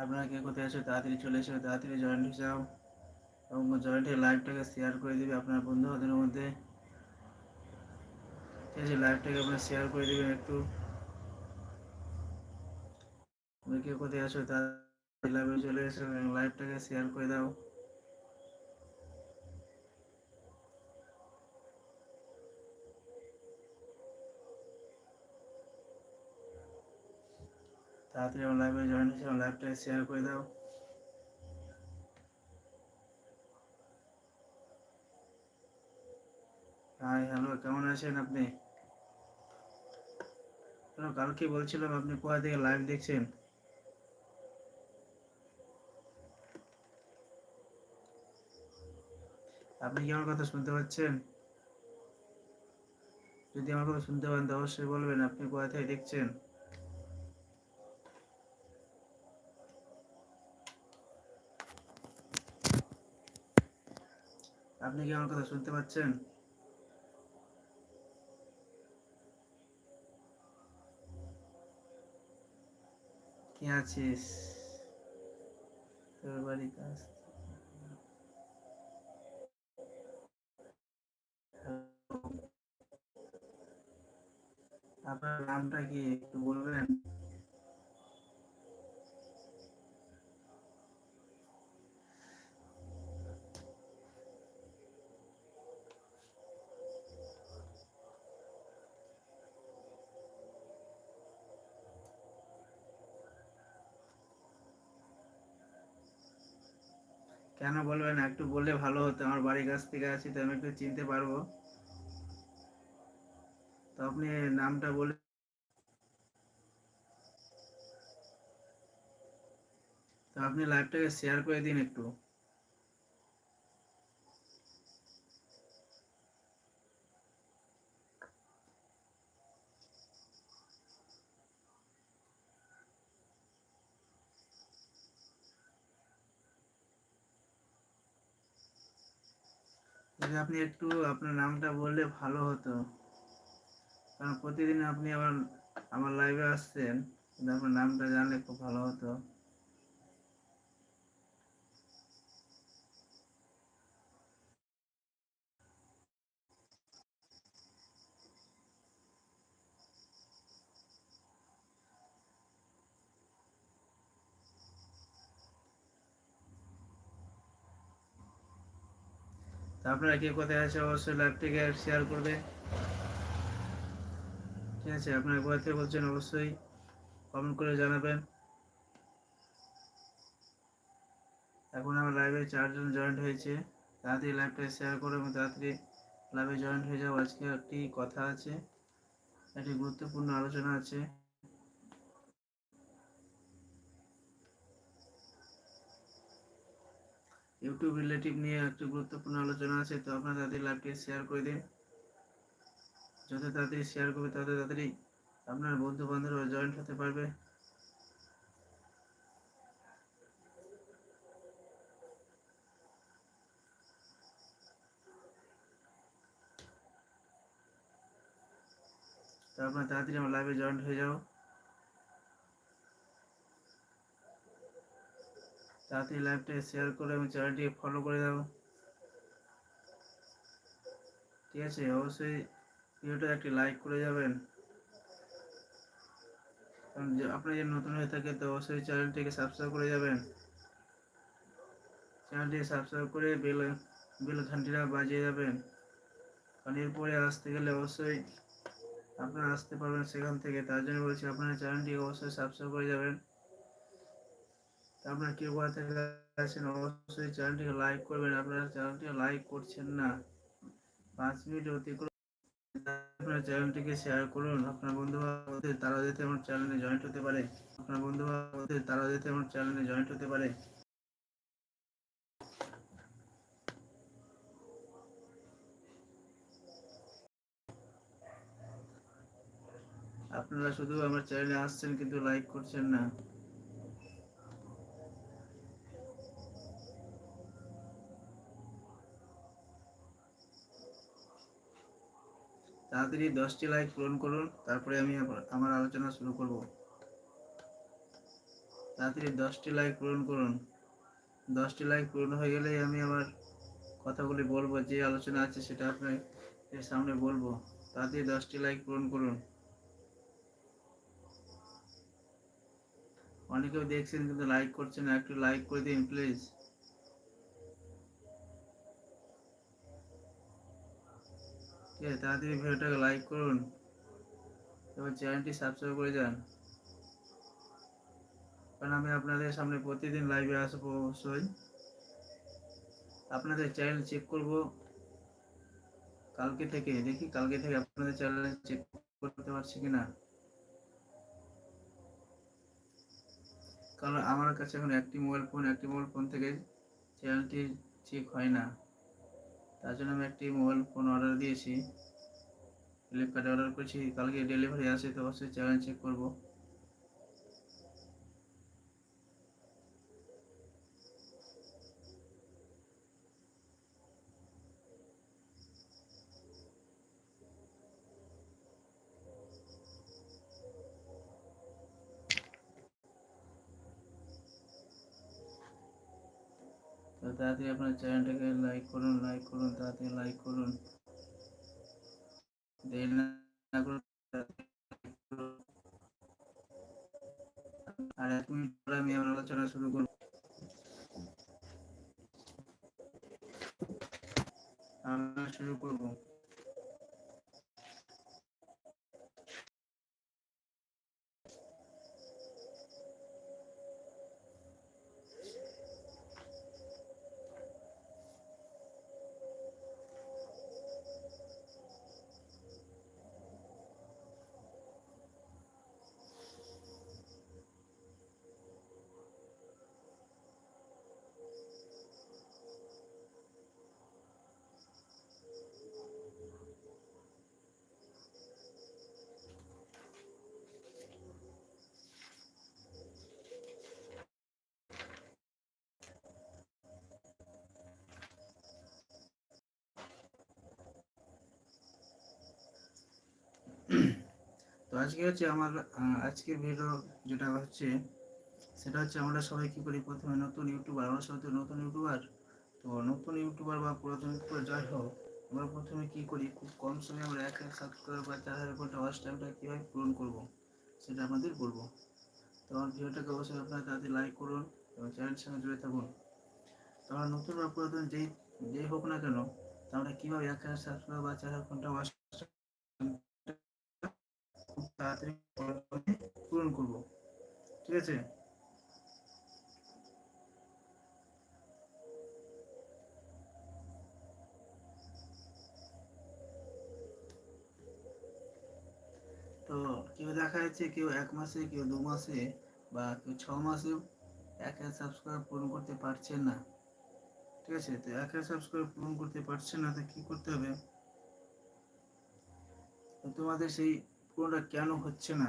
আপনারা কে কোথায় আছো, তাড়াতাড়ি চলে এসো, তাড়াতাড়ি জয়েন্ট হয়ে যাও। এবং জয়েন্ট হয়ে লাইভটাকে শেয়ার করে দিবে আপনার বন্ধুদের মধ্যে। ঠিক আছে লাইভটাকে আপনারা শেয়ার করে দেবেন একটু। তুমি কে কোথায় আছো? তাড়াতাড়ি লাইভে চলে এসো লাইভটাকে শেয়ার করে দাও। তাড়াতাড়ি আমার লাইভে জয়েন হয়েছে আমার শেয়ার করে দাও। হাই হ্যালো কেমন আছেন আপনি? হ্যালো কালকে বলছিলাম, আপনি কোথা থেকে লাইভ দেখছেন? আপনি কি আমার কথা শুনতে পাচ্ছেন? যদি আমার কথা শুনতে পান অবশ্যই বলবেন, আপনি কোথা থেকে দেখছেন? আপনি কি আমার কথা শুনতে পাচ্ছেন? কে আছিস? তোর বাড়িতে আসতে আপনার নামটা কি একটু বলবেন কেন বলবেন না? একটু বললে ভালো হতো, আমার বাড়ির কাছ থেকে আছি তো আমি একটু চিনতে পারব। তো আপনি নামটা বলে তো আপনি লাইভটাকে শেয়ার করে দিন একটু। যদি আপনি একটু আপনার নামটা বললে ভালো হতো। কারণ প্রতিদিন আপনি আমার আমার লাইভে আসছেন কিন্তু আপনার নামটা জানলে খুব ভালো হতো। আপনারা কে কোথায় আছে অবশ্যই লাইভটিকে শেয়ার করবে। ঠিক আছে, আপনারা কোথা থেকে বলছেন অবশ্যই কমেন্ট করে জানাবেন। এখন আমার লাইভে চারজন জয়েন্ট হয়েছে তাড়াতাড়ি লাইভটা শেয়ার করো এবং তাড়াতাড়ি লাইভে জয়েন্ট হয়ে যাও। আজকে একটি কথা আছে, একটি গুরুত্বপূর্ণ আলোচনা আছে। ইউটিউব রিলেটিভ নিয়ে একটি গুরুত্বপূর্ণ আলোচনা আছে, তো আপনারা তাড়াতাড়ি লাইভটি শেয়ার করে দিন। যত তাড়াতাড়ি শেয়ার করবে, তত তাড়াতাড়ি আপনার বন্ধু বান্ধবরা জয়েন্ট হতে পারবে। তো আপনার তাড়াতাড়ি আমার লাইভে জয়েন্ট হয়ে যাও। তাড়াতাড়ি লাইভটা শেয়ার করে এবং চ্যানেলটিকে ফলো করে দাও ঠিক আছে, অবশ্যই ভিডিওটা একটি লাইক করে যাবেন। আপনার যদি নতুন হয়ে থাকে, তো অবশ্যই চ্যানেলটিকে সাবস্ক্রাইব করে যাবেন। চ্যানেলটিকে সাবস্ক্রাইব করে বেল বেল ঘন্টিটা বাজিয়ে যাবেন। কারণ এরপরে আসতে গেলে অবশ্যই আপনারা আসতে পারবেন সেখান থেকে। তার জন্য বলছি, আপনারা চ্যানেলটিকে অবশ্যই সাবস্ক্রাইব করে যাবেন। আপনারা কেউ কোথা থেকে আছেন, অবশ্যই চ্যানেলটিকে লাইক করবেন। আপনারা চ্যানেলটিকে লাইক করছেন না, পাঁচ মিনিট অতিক্রম আপনার চ্যানেলটিকে শেয়ার করুন। আপনার বন্ধু বান্ধবদের তারা যাতে আমার চ্যানেলে জয়েন্ট হতে পারে। আপনার বন্ধু বান্ধবদের তারা যাতে আমার চ্যানেলে জয়েন্ট হতে পারে। আপনারা শুধু আমার চ্যানেলে আসছেন কিন্তু লাইক করছেন না। তাড়াতাড়ি দশটি লাইক পূরণ করুন, তারপরে আমি আমার আলোচনা শুরু করব। তাড়াতাড়ি দশটি লাইক পূরণ করুন। দশটি লাইক পূরণ হয়ে গেলেই আমি আমার কথাগুলি বলব, যে আলোচনা আছে সেটা আপনার সামনে বলব। তাড়াতাড়ি দশটি লাইক পূরণ করুন। অনেকেও দেখছেন কিন্তু লাইক করছেন, একটু লাইক করে দিন প্লিজ ঠিক আছে তাড়াতাড়ি ভিডিওটাকে লাইক করুন। এবং চ্যানেলটি সাবস্ক্রাইব করে যান কারণ আমি আপনাদের সামনে প্রতিদিন লাইভে আসব অবশ্যই। আপনাদের চ্যানেল চেক করব। কালকে থেকে, দেখি কালকে থেকে আপনাদের চ্যানেল চেক করতে পারছি কিনা। কারণ আমার কাছে এখন একটি মোবাইল ফোন একটি মোবাইল ফোন থেকে চ্যানেলটি চেক হয় না। তার জন্য আমি একটি মোবাইল ফোন অর্ডার দিয়েছি। ফ্লিপকার্টে অর্ডার করেছি। কালকে ডেলিভারি আসে, তো অবশ্যই চ্যানেল চেক করব। তাড়াতাড়ি আপনার চ্যানেলটাকে লাইক করুন লাইক করুন, তাড়াতাড়ি লাইক করুন। দেরি। আর এক মিনিট পরে আমি আমার আলোচনা শুরু করব। আলোচনা শুরু করব। আজকে হচ্ছে আমার আজকের ভিডিও যেটা হচ্ছে, সেটা হচ্ছে আমরা সবাই কী করি? প্রথমে নতুন ইউটিউবার আমরা সবাই তো নতুন ইউটিউবার তো নতুন ইউটিউবার বা পুরাতন ইউটিউবার যাই হোক, আমরা প্রথমে কী করি? খুব কম সময়ে আমরা এক এক সাবস্ক্রাইবার বা চার হাজার ঘণ্টা ওয়াচ টাইমটা কীভাবে পূরণ করব, সেটা আমাদের বলব। তো আমার ভিডিওটাকে অবশ্যই আপনারা তাড়াতাড়ি লাইক করুন এবং চ্যানেলের সঙ্গে জুড়ে থাকুন। তো আমরা নতুন বা পুরাতন যেই যেই হোক না কেন, তো আমরা কীভাবে এক হাজার সাবস্ক্রাইবার বা চার হাজার ঘণ্টা ওয়াচ পূরণ করব। ঠিক আছে? তো কেউ দেখা যাচ্ছে কেউ এক মাসে, কেউ দু মাসে বা কেউ ছ মাসে এক হাজার সাবস্ক্রাইব পূরণ করতে পারছেন না। ঠিক আছে? তো এক হাজার সাবস্ক্রাইব পূরণ করতে পারছেন না, তো কি করতে হবে? তোমাদের সেই পূরণটা কেন হচ্ছে না?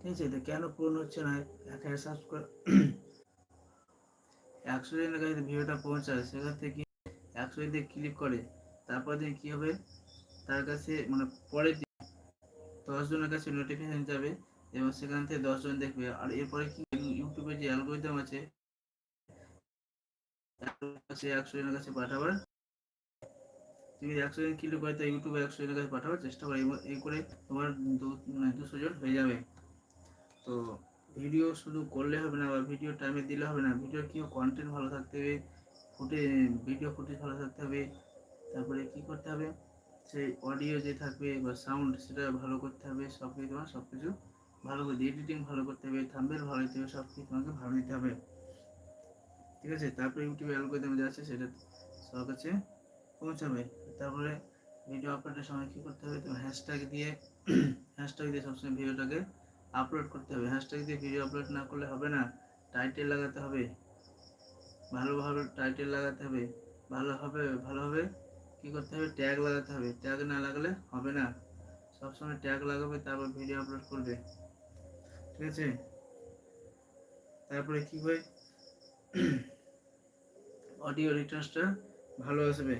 ঠিক আছে কেন পূরণ হচ্ছে না? এক হাজার সাবস্ক্রাইব একশো জনের কাছে ভিডিওটা পৌঁছায়, সেখান থেকে একশো যদি ক্লিক করে, তারপর দিন কী হবে? তার কাছে মানে পরের দিন দশ জনের কাছে নোটিফিকেশন যাবে এবং সেখান থেকে দশজন দেখবে। আর এরপরে কি ইউটিউবে যে অ্যালগোরিদম আছে, একশো জনের কাছে পাঠাবার তুমি একশো জন ক্লিক করে তো ইউটিউবে একশো জনের কাছে পাঠাবার চেষ্টা করো এই করে তোমার মানে দুশো জন হয়ে যাবে। তো ভিডিও শুধু করলে হবে না, বা ভিডিও টাইমে দিলে হবে না, ভিডিও কি কন্টেন্ট ভালো থাকতে হবে ফুটে ভিডিও ফুটেজ ভালো থাকতে হবে, তারপরে কি করতে হবে? সেই অডিও যে থাকবে বা সাউন্ড সেটা ভালো করতে হবে সব কিছু তোমার সব কিছু ভালো করে এডিটিং ভালো করতে হবে থাম্বেল ভালো দিতে হবে সব কিছু তোমাকে ভালো দিতে হবে। ঠিক আছে? তারপরে ইউটিউবে অ্যালগোরিদম যা আছে সেটা সব কাছে পৌঁছাবে। তারপরে ভিডিও আপলোডের সময় কী করতে হবে? তোমার হ্যাশট্যাগ দিয়ে হ্যাশট্যাগ দিয়ে সবসময় ভিডিওটাকে আপলোড করতে হবে। হ্যাশট্যাগ দিয়ে ভিডিও আপলোড না করলে হবে না। টাইটেল লাগাতে হবে। ভালোভাবে টাইটেল লাগাতে হবে। ভালোভাবে ভালোভাবে কি করতে হবে? ট্যাগ লাগাতে হবে। ট্যাগ না লাগালে হবে না। সবসময় ট্যাগ লাগাবে, তারপর ভিডিও আপলোড করবে। ঠিক আছে? তারপরে কি হয়? অডিও রিটার্নসটা ভালো আসবে।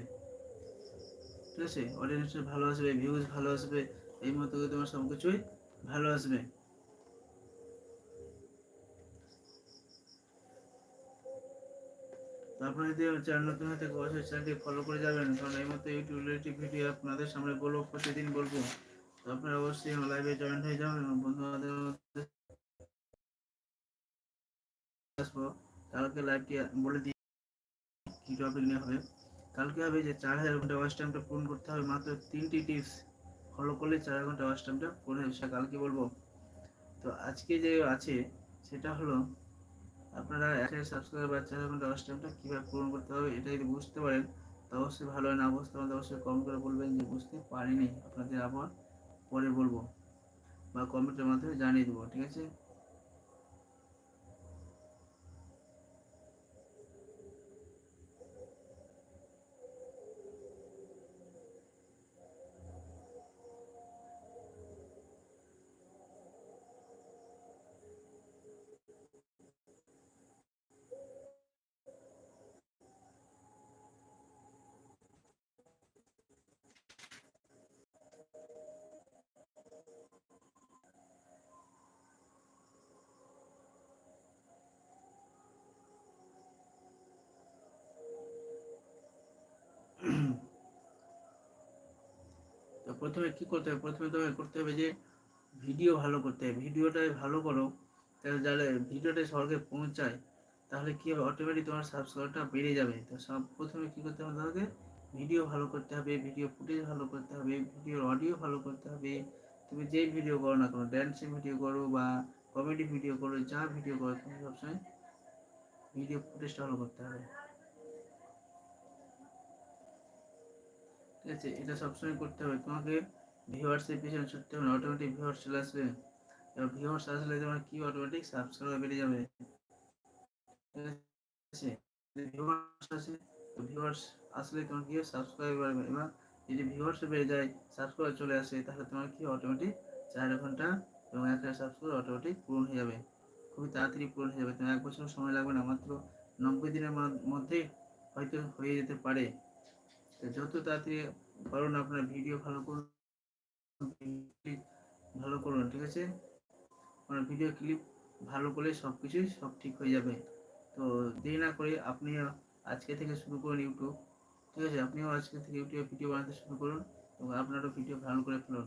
ঠিক আছে? অডিয়েন্স ভালো আসবে ভিউজ ভালো আসবে, এই মতো তোমার সব কিছুই ভালো আসবে। তারপরে যদি চ্যানেল নতুন হয়ে থাকে অবশ্যই চ্যানেলটি ফলো করে যাবেন, কারণ এই মতো ইউটিউব রিলেটিভ ভিডিও আপনাদের সামনে বলব, প্রতিদিন বলব। তো আপনারা অবশ্যই লাইভে জয়েন হয়ে যাবেন এবং বন্ধুদের মধ্যে আসব। কালকে লাইভটি বলে দিই, কি টপিক নিয়ে হবে। কালকে হবে যে চার হাজার ঘণ্টা ওয়াচ টাইমটা পূরণ করতে হবে, মাত্র তিনটি টিপস ফলো করলে চার হাজার ঘণ্টা ওয়াচ টাইমটা পূরণ হবে, সেটা কালকে বলব। তো আজকে যে আছে, সেটা হলো আপনারা এক হাজার সাবস্ক্রাইবার বা চার ঘণ্টা ওয়াচ টাইমটা কীভাবে পূরণ করতে হবে, এটা যদি বুঝতে পারেন, তো অবশ্যই ভালো হয়, না বুঝতে পারেন অবশ্যই কম করে বলবেন যে বুঝতে পারিনি, আপনাদের আবার পরে বলব বা কমেন্টের মাধ্যমে জানিয়ে দেবো, ঠিক আছে তো প্রথমে কি করতে হবে? প্রথমে তোমাকে করতে হবে যে ভিডিও ভালো করতে হবে। ভিডিওটাই ভালো করো, তাহলে যাহলে ভিডিওটা সবাইকে পৌঁছায়, তাহলে কি হবে? অটোমেটিক তোমার সাবস্ক্রাইবটা বেড়ে যাবে। তো সব প্রথমে কী করতে হবে তোমাকে? ভিডিও ভালো করতে হবে ভিডিও ফুটেজ ভালো করতে হবে ভিডিওর অডিও ভালো করতে হবে। তুমি যে ভিডিও করো না কোনো ড্যান্সিং ভিডিও করো বা কমেডি ভিডিও করো, যা ভিডিও করো, তুমি সবসময় ভিডিও ফুটেজটা ভালো করতে হবে। ঠিক আছে, এটা সবসময় করতে হবে। তোমাকে ভিউয়ার্সের পিছনে ছুটতে হবে অটোমেটিক ভিউয়ার্স চলে আসবে। এবার ভিউয়ার্স আসলে তোমার কি অটোমেটিক সাবস্ক্রাইবার বেড়ে যাবে? ঠিক আছে? ভিউয়ার্স ভিউয়ার্স আসলে তোমার কি সাবস্ক্রাইব বাড়বে? এবার যদি ভিউয়ার্স বেড়ে যায় সাবস্ক্রাইবার চলে আসে, তাহলে তোমার কি অটোমেটিক চার ঘণ্টা এবং এক হাজার সাবস্ক্রাইবার অটোমেটিক পূরণ হয়ে যাবে। খুবই তাড়াতাড়ি পূরণ হয়ে যাবে। তোমার এক বছর সময় লাগবে না, মাত্র নব্বই দিনের মধ্যে হয়তো হয়ে যেতে পারে। যত তাড়াতাড়ি পারুন আপনার ভিডিও ভালো করুন ভালো করুন, ঠিক আছে? আপনার ভিডিও ক্লিপ ভালো করলে সব কিছুই সব ঠিক হয়ে যাবে। তো দেরি না করে আপনি আজকে থেকে শুরু করুন ইউটিউব ঠিক আছে? আপনিও আজকে থেকে ইউটিউবে ভিডিও বানাতে শুরু করুন এবং আপনারও ভিডিও ভালো করে ফেলুন।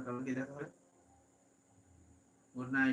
কালকে দেখা হয় Good night.